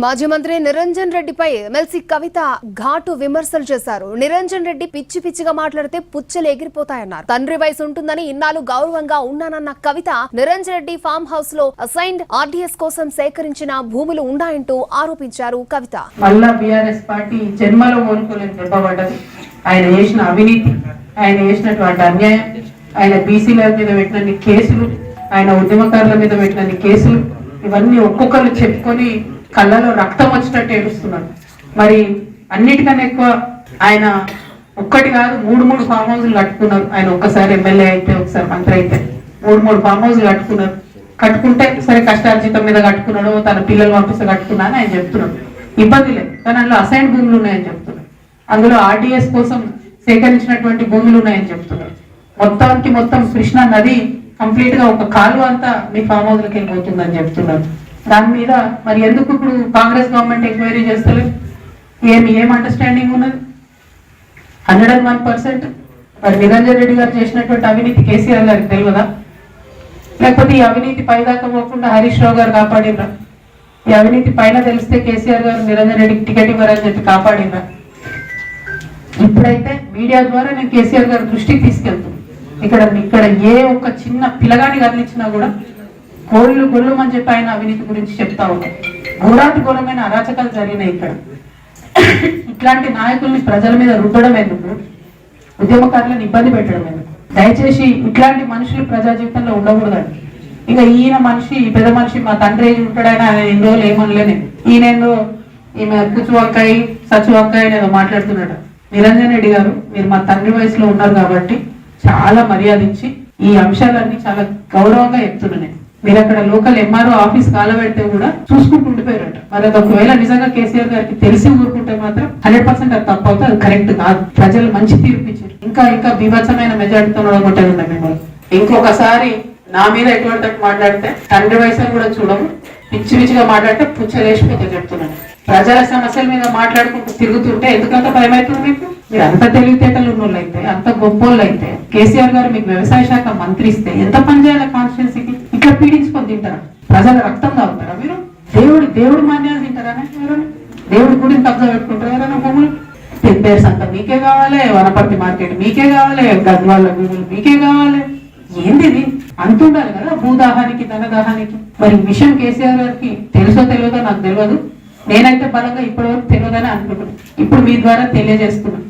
మాజీ మంత్రి నిరంజన్ రెడ్డిపై ఎమ్మెల్సీ కవిత ఘాటు విమర్శలు చేశారు. నిరంజన్ రెడ్డి పిచ్చి పిచ్చిగా మాట్లాడితే పుచ్చలు ఎగిరిపోతాయన్నారు. తండ్రి వయసు ఉంటుందని ఇన్నాళ్ళు గౌరవంగా ఉన్నానన్న కవిత నిరంజన్ రెడ్డి ఫామ్ హౌస్లో అసైన్డ్ ఆర్డీఎస్ కోసం సేకరించిన భూములు ఉన్నాయంటూ ఆరోపించారు కవిత. మళ్ళా బీఆర్ఎస్ పార్టీ జన్మలో కోలుకోలేని దెబ్బపడ్డది ఆయన చేసిన అవినీతి ఆయన చేసినటువంటి అన్యాయం ఆయన బీసీల మీద పెట్టిన కేసులు ఆయన ఉద్యమకారుల మీద పెట్టిన కేసులు ఇవన్నీ ఒక్కొక్కరు చెప్పుకొని కళ్ళలో రక్తం వచ్చినట్టు ఏడుస్తున్నారు. మరి అన్నిటికన్నా ఎక్కువ ఆయన ఒక్కటి కాదు మూడు మూడు ఫామ్ హౌస్లు కట్టుకున్నారు. ఆయన ఒక్కసారి ఎమ్మెల్యే అయితే ఒకసారి మంత్రి అయితే. మూడు మూడు ఫామ్ హౌస్లు కట్టుకున్నారు. కట్టుకుంటే సరే కష్టార్జితం మీద కట్టుకున్నాడు తన పిల్లలు పంపిస్తే కట్టుకున్నా అని ఆయన చెప్తున్నాడు ఇబ్బంది లేదు. కానీ అందులో అసైన్ భూములు ఉన్నాయని చెప్తున్నాడు అందులో ఆర్డీఎస్ కోసం సేకరించినటువంటి భూములు ఉన్నాయని చెప్తున్నారు. మొత్తానికి మొత్తం కృష్ణా నది కంప్లీట్గా ఒక కాలువ అంతా మీ ఫామ్ హౌస్ లకి వెళ్ళిపోతుందని చెప్తున్నారు. దాని మీద మరి ఎందుకు ఇప్పుడు కాంగ్రెస్ గవర్నమెంట్ ఎంక్వైరీ చేస్తలేదు? ఏమి ఏం అండర్స్టాండింగ్ ఉన్నది? హండ్రెడ్ అండ్ వన్ పర్సెంట్ మరి నిరంజన్ రెడ్డి గారు చేసినటువంటి అవినీతి కేసీఆర్ గారికి తెలియదా? లేకపోతే ఈ అవినీతి పైదాకా పోకుండా హరీష్ రావు గారు కాపాడినరా ఈ అవినీతి పైన తెలిస్తే కేసీఆర్ గారు నిరంజన్ రెడ్డికి టికెట్ ఇవ్వరని చెప్పి కాపాడినరా ఇప్పుడైతే మీడియా ద్వారా నేను కేసీఆర్ గారు దృష్టికి తీసుకెళ్తాను ఇక్కడ ఇక్కడ ఏ ఒక్క చిన్న పిల్లగాని కదిలించినా కూడా కోళ్ళు గొల్లు అని చెప్పి ఆయన అవినీతి గురించి చెప్తా ఉంటారు. ఘోరాతి ఘోరమైన అరాచకాలు జరిగినాయి ఇక్కడ. ఇట్లాంటి నాయకుల్ని ప్రజల మీద రుద్దడం ఎందుకు? ఉద్యమకారులను ఇబ్బంది పెట్టడం ఎందుకు? దయచేసి ఇట్లాంటి మనుషులు ప్రజా జీవితంలో ఉండకూడదండి. ఇంకా ఈయన మనిషి ఈ పెద్ద మనిషి మా తండ్రి ఏం ఉంటాడని ఆయన ఎన్ని రోజులు ఏమనలేదు ఈయన ఏందో ఈమె కుచ్చు అక్కాయి సచ్చు అని ఏదో మాట్లాడుతున్నాడు. నిరంజన్ రెడ్డి గారు మీరు మా తండ్రి వయసులో ఉన్నారు కాబట్టి చాలా మర్యాద ఇచ్చి ఈ అంశాలన్నీ చాలా గౌరవంగా చెప్తున్నాను నేను. మీరు అక్కడ లోకల్ ఎంఆర్ఓ ఆఫీస్ కాలబెడితే కూడా చూసుకుంటూ ఉండిపోయారట. మరి అది ఒకవేళ నిజంగా కేసీఆర్ గారికి తెలిసి ఊరుకుంటే మాత్రం హండ్రెడ్ పర్సెంట్ అది తప్పు అవుతుంది అది కరెక్ట్ కాదు. ప్రజలు మంచి తీర్పు ఇచ్చారు. ఇంకా ఇంకా బీభత్సమైన మెజార్టీతో ఉండగొట్టేది మిమ్మల్ని. ఇంకొకసారి నా మీద ఎటువంటి మాట్లాడితే తండ్రి వయసును కూడా చూడము. పిచ్చి పిచ్చిగా మాట్లాడితే పుచ్చలేసిపోతే చెప్తున్నాను. ప్రజల సమస్యల మీద మాట్లాడుకుంటూ తిరుగుతుంటే ఎందుకంత భయం అవుతుంది మీకు? మీరు అంత తెలివితేటలు ఉన్నోళ్ళు అయితే అంత గొప్పోళ్ళు అయితే కేసీఆర్ గారు మీకు వ్యవసాయ శాఖ మంత్రి ఇస్తే ఎంత పని చేయాలి పీడించుకొని తింటారా? ప్రజల రక్తం తాగుతారా మీరు? దేవుడి దేవుడి మాన్యాలు తింటారా ఎవరైనా దేవుడి గుడిని కబ్జా పెట్టుకుంటారా ఎవరైనా భూములు పెద్దేర్స్ అంతా మీకే కావాలి వనపర్తి మార్కెట్ మీకే కావాలి గద్వాళ్ళ భూములు మీకే కావాలి. ఏంటిది ఇది? అంటుండాలి కదా భూదాహానికి ధనదాహానికి. మరి విషయం కేసీఆర్ గారికి తెలుసో తెలియదో నాకు తెలియదు. నేనైతే బలంగా ఇప్పటివరకు తెలియదని అనుకుంటున్నాను ఇప్పుడు మీ ద్వారా తెలియజేస్తున్నాను